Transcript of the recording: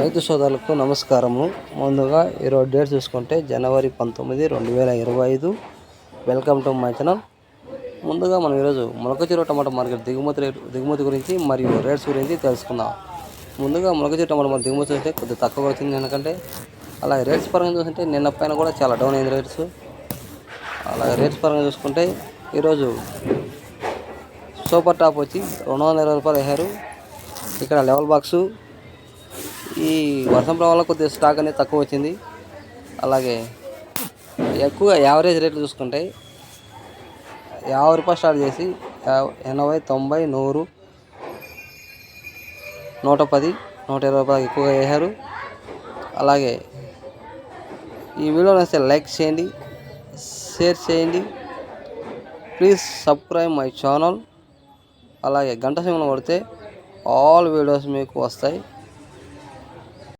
రైతు సోదరులకు నమస్కారము. ముందుగా ఈరోజు డేట్ చూసుకుంటే జనవరి పంతొమ్మిది రెండు వేల ఇరవై ఐదు. వెల్కమ్ టు మై ఛానల్ ముందుగా మనం ఈరోజు మొలకచీర టమాటా మార్కెట్ దిగుమతి రేటు దిగుమతి గురించి మరియు రేట్స్ గురించి తెలుసుకుందాం. ముందుగా మొలకచీర టమాటా మార్కెట్ దిగుమతి చూస్తే కొద్దిగా తక్కువ వచ్చింది ఎందుకంటే అలాగే రేట్స్ పరంగా చూస్తుంటే నిన్న పైన కూడా చాలా డౌన్ అయింది రేట్స్. అలాగే రేట్స్ పరంగా చూసుకుంటే ఈరోజు సూపర్ టాప్ వచ్చి రెండు వందల ఇరవై రూపాయలు వేశారు. ఇక్కడ లెవెల్ బాక్సు ఈ వర్షం వల్ల కొద్దిగా స్టాక్ అనేది తక్కువ వచ్చింది. అలాగే ఎక్కువగా యావరేజ్ రేట్లు చూసుకుంటే యాభై రూపాయలు స్టార్ట్ చేసి ఎనభై తొంభై నూరు నూట పది నూట ఇరవై రూపాయలు ఎక్కువగా వేశారు అలాగే ఈ వీడియో నచ్చితే లైక్ చేయండి షేర్ చేయండి. ప్లీజ్ సబ్స్క్రైబ్ మై ఛానల్ అలాగే గంట సింహం కొడితే ఆల్ వీడియోస్ మీకు వస్తాయి.